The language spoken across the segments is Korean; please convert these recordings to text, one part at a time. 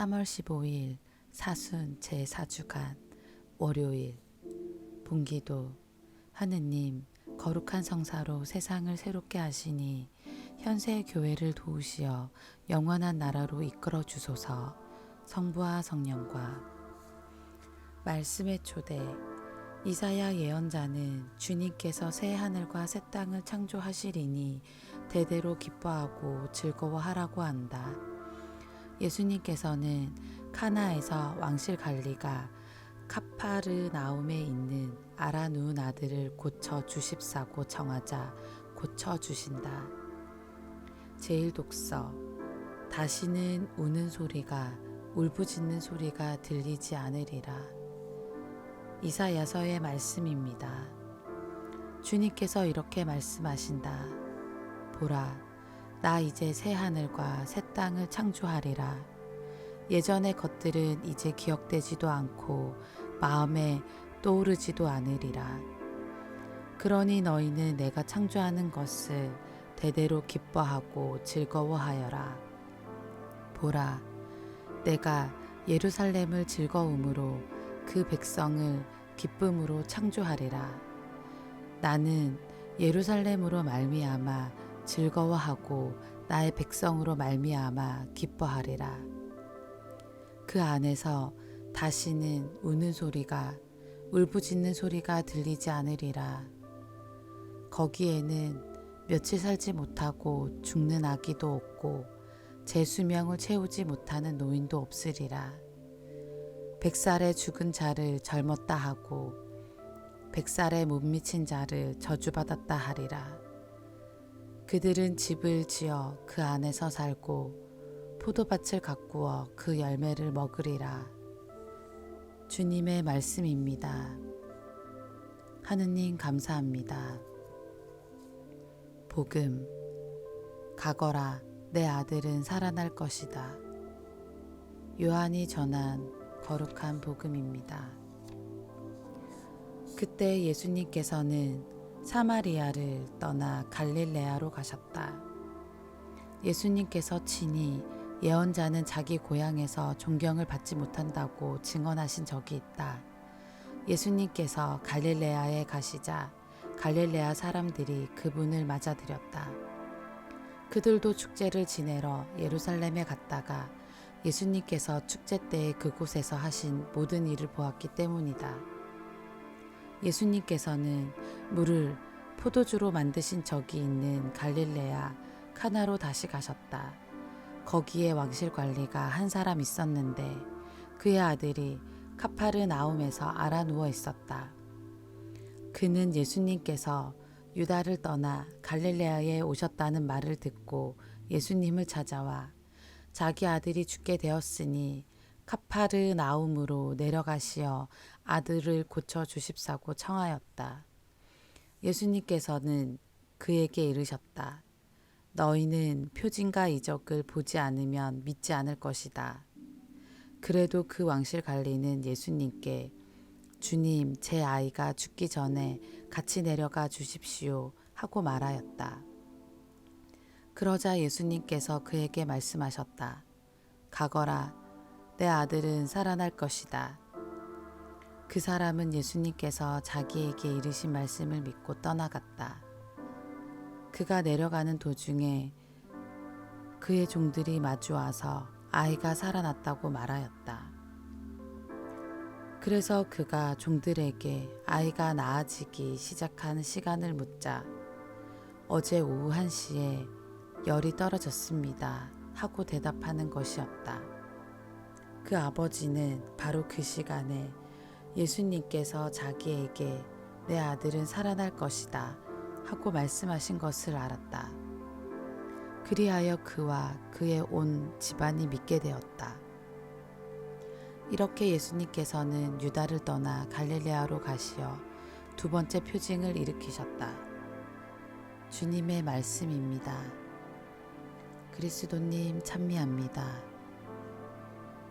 3월 15일 사순 제4주간 월요일 본기도 하느님 거룩한 성사로 세상을 새롭게 하시니 현세 교회를 도우시어 영원한 나라로 이끌어 주소서 성부와 성령과 말씀의 초대 이사야 예언자는 주님께서 새 하늘과 새 땅을 창조하시리니 대대로 기뻐하고 즐거워하라고 한다. 예수님께서는 카나에서 왕실 갈리가 카파르나움에 있는 알아 누운 아들을 고쳐 주십사고 청하자 고쳐 주신다. 제일 독서 다시는 우는 소리가 울부짖는 소리가 들리지 않으리라. 이사야서의 말씀입니다. 주님께서 이렇게 말씀하신다. 보라, 나 이제 새 하늘과 새 땅을 창조하리라. 예전의 것들은 이제 기억되지도 않고 마음에 떠오르지도 않으리라. 그러니 너희는 내가 창조하는 것을 대대로 기뻐하고 즐거워하여라. 보라, 내가 예루살렘을 즐거움으로 그 백성을 기쁨으로 창조하리라. 나는 예루살렘으로 말미암아 즐거워하고 나의 백성으로 말미암아 기뻐하리라. 그 안에서 다시는 우는 소리가 울부짖는 소리가 들리지 않으리라. 거기에는 며칠 살지 못하고 죽는 아기도 없고 제 수명을 채우지 못하는 노인도 없으리라. 백살에 죽은 자를 젊었다 하고 백살에 못 미친 자를 저주받았다 하리라. 그들은 집을 지어 그 안에서 살고 포도밭을 가꾸어 그 열매를 먹으리라. 주님의 말씀입니다. 하느님 감사합니다. 복음 가거라 내 아들은 살아날 것이다. 요한이 전한 거룩한 복음입니다. 그때 예수님께서는 사마리아를 떠나 갈릴레아로 가셨다. 예수님께서 친히 예언자는 자기 고향에서 존경을 받지 못한다고 증언하신 적이 있다. 예수님께서 갈릴레아에 가시자 갈릴레아 사람들이 그분을 맞아들였다. 그들도 축제를 지내러 예루살렘에 갔다가 예수님께서 축제 때 그곳에서 하신 모든 일을 보았기 때문이다. 예수님께서는 물을 포도주로 만드신 적이 있는 갈릴레아 카나로 다시 가셨다. 거기에 왕실 관리가 한 사람 있었는데 그의 아들이 카파르나움에서 알아 누워 있었다. 그는 예수님께서 유다를 떠나 갈릴레아에 오셨다는 말을 듣고 예수님을 찾아와 자기 아들이 죽게 되었으니 카파르나움으로 내려가시어 아들을 고쳐 주십사고 청하였다. 예수님께서는 그에게 이르셨다. 너희는 표징과 이적을 보지 않으면 믿지 않을 것이다. 그래도 그 왕실 관리는 예수님께 주님, 제 아이가 죽기 전에 같이 내려가 주십시오 하고 말하였다. 그러자 예수님께서 그에게 말씀하셨다. 가거라, 내 아들은 살아날 것이다. 그 사람은 예수님께서 자기에게 이르신 말씀을 믿고 떠나갔다. 그가 내려가는 도중에 그의 종들이 마주와서 아이가 살아났다고 말하였다. 그래서 그가 종들에게 아이가 나아지기 시작하는 시간을 묻자 어제 오후 1시에 열이 떨어졌습니다. 하고 대답하는 것이었다. 그 아버지는 바로 그 시간에 예수님께서 자기에게 내 아들은 살아날 것이다. 하고 말씀하신 것을 알았다. 그리하여 그와 그의 온 집안이 믿게 되었다. 이렇게 예수님께서는 유다를 떠나 갈릴레아로 가시어 두 번째 표징을 일으키셨다. 주님의 말씀입니다. 그리스도님 찬미합니다.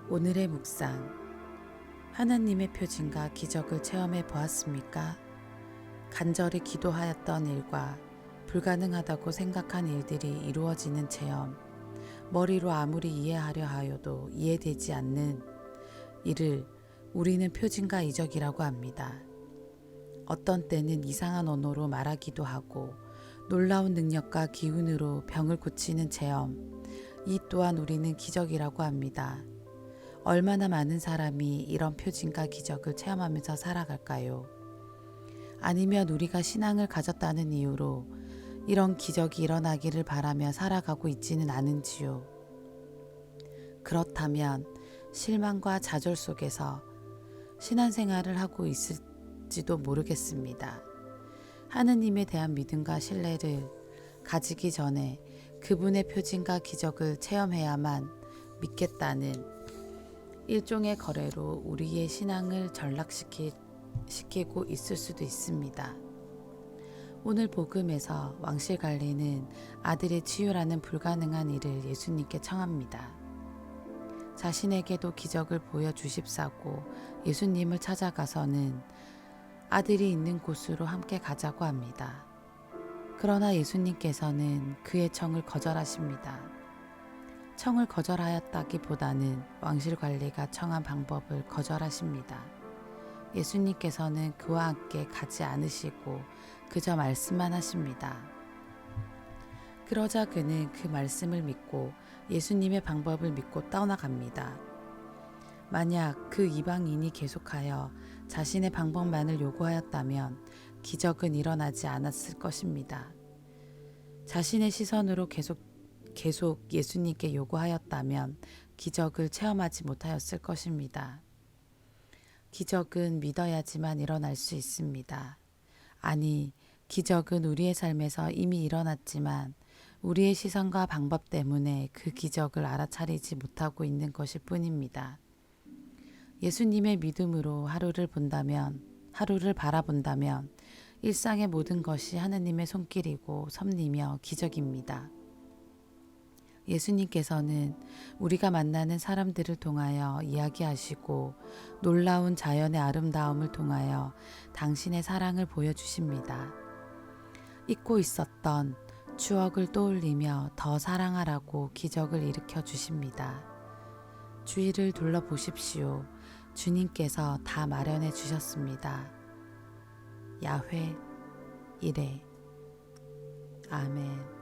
오늘의 묵상 하나님의 표징과 기적을 체험해 보았습니까? 간절히 기도하였던 일과 불가능하다고 생각한 일들이 이루어지는 체험, 머리로 아무리 이해하려 하여도 이해되지 않는 이를 우리는 표준과 이적이라고 합니다. 어떤 때는 이상한 언어로 말하기도 하고 놀라운 능력과 기운으로 병을 고치는 체험, 이 또한 우리는 기적이라고 합니다. 얼마나 많은 사람이 이런 표징과 기적을 체험하면서 살아갈까요? 아니면 우리가 신앙을 가졌다는 이유로 이런 기적이 일어나기를 바라며 살아가고 있지는 않은지요. 그렇다면 실망과 좌절 속에서 신앙생활을 하고 있을지도 모르겠습니다. 하느님에 대한 믿음과 신뢰를 가지기 전에 그분의 표징과 기적을 체험해야만 믿겠다는 일종의 거래로 우리의 신앙을 전락시키고 있을 수도 있습니다. 오늘 복음에서 왕실 관리는 아들의 치유라는 불가능한 일을 예수님께 청합니다. 자신에게도 기적을 보여주십사고 예수님을 찾아가서는 아들이 있는 곳으로 함께 가자고 합니다. 그러나 예수님께서는 그의 청을 거절하십니다. 청을 거절하였다기보다는 왕실 관리가 청한 방법을 거절하십니다. 예수님께서는 그와 함께 가지 않으시고 그저 말씀만 하십니다. 그러자 그는 그 말씀을 믿고 예수님의 방법을 믿고 떠나갑니다. 만약 그 이방인이 계속하여 자신의 방법만을 요구하였다면 기적은 일어나지 않았을 것입니다. 자신의 시선으로 계속 계속 예수님께 요구하였다면 기적을 체험하지 못하였을 것입니다. 기적은 믿어야지만 일어날 수 있습니다. 아니, 기적은 우리의 삶에서 이미 일어났지만 우리의 시선과 방법 때문에 그 기적을 알아차리지 못하고 있는 것일 뿐입니다. 예수님의 믿음으로 하루를 본다면, 하루를 바라본다면 일상의 모든 것이 하느님의 손길이고 섭리며 기적입니다. 예수님께서는 우리가 만나는 사람들을 통하여 이야기하시고 놀라운 자연의 아름다움을 통하여 당신의 사랑을 보여주십니다. 잊고 있었던 추억을 떠올리며 더 사랑하라고 기적을 일으켜 주십니다. 주위를 둘러보십시오. 주님께서 다 마련해 주셨습니다. 야훼 이래 아멘